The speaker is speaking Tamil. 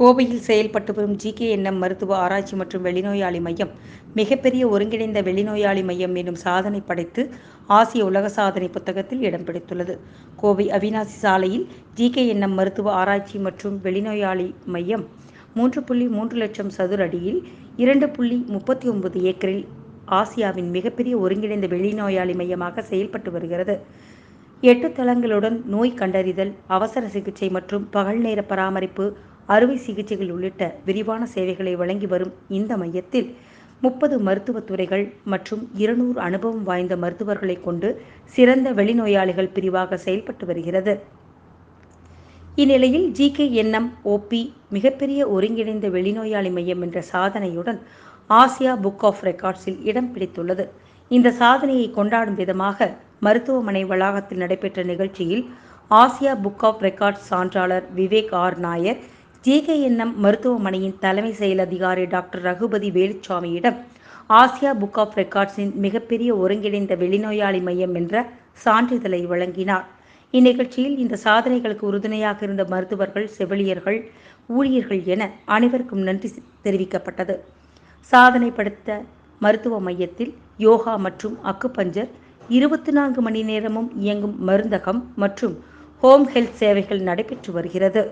கோவையில் செயல்பட்டு வரும் ஜிகேஎன்எம் மருத்துவ ஆராய்ச்சி மற்றும் வெளிநோயாளி மையம் மிகப்பெரிய ஒருங்கிணைந்த வெளிநோயாளி மையம் என்னும் சாதனை படைத்து ஆசிய உலக சாதனை புத்தகத்தில் இடம் பிடித்துள்ளது. கோவை அவினாசி சாலையில் ஜிகேஎன்எம் மருத்துவ ஆராய்ச்சி மற்றும் வெளிநோயாளி மையம் மூன்று புள்ளி மூன்று லட்சம் சதுர அடியில் இரண்டு புள்ளி முப்பத்தி ஒன்பது ஏக்கரில் ஆசியாவின் மிகப்பெரிய ஒருங்கிணைந்த வெளிநோயாளி மையமாக செயல்பட்டு வருகிறது. எட்டு தளங்களுடன் நோய் கண்டறிதல் அவசர சிகிச்சை மற்றும் பகல் நேர பராமரிப்பு அறுவை சிகிச்சைகள் உள்ளிட்ட விரிவான சேவைகளை வழங்கி வரும் இந்த மையத்தில் முப்பது மருத்துவத் துறைகள் மற்றும் இருநூறு அனுபவம் வாய்ந்த மருத்துவர்களை கொண்டு சிறந்த வெளிநோயாளிகள் பிரிவாக செயல்பட்டு வருகிறது. இந்நிலையில் ஜிகேஎன்எம் ஓபி மிகப்பெரிய ஒருங்கிணைந்த வெளிநோயாளி மையம் என்ற சாதனையுடன் ஆசியா புக் ஆஃப் ரெக்கார்ட்ஸில் இடம் பிடித்துள்ளது. இந்த சாதனையை கொண்டாடும் விதமாக மருத்துவமனை வளாகத்தில் நடைபெற்ற நிகழ்ச்சியில் ஆசியா புக் ஆஃப் ரெக்கார்ட்ஸ் சான்றாளர் விவேக் ஆர் நாயர் ஜேகேஎன்எம் மருத்துவமனையின் தலைமை செயல் அதிகாரி டாக்டர் ரகுபதி வேலுச்சாமியிடம் ஆசியா புக் ஆஃப் ரெக்கார்ட்ஸின் மிகப்பெரிய ஒருங்கிணைந்த வெளிநோயாளி மையம் என்ற சான்றிதழை வழங்கினார். இந்நிகழ்ச்சியில் இந்த சாதனைகளுக்கு உறுதுணையாக இருந்த மருத்துவர்கள் செவிலியர்கள் ஊழியர்கள் என அனைவருக்கும் நன்றி தெரிவிக்கப்பட்டது. சாதனை படுத்த மருத்துவ மையத்தில் யோகா மற்றும் அக்குபஞ்சர் இருபத்தி நான்கு மணி நேரமும் இயங்கும் மருந்தகம் மற்றும் ஹோம் ஹெல்த் சேவைகள் நடைபெற்று வருகிறது.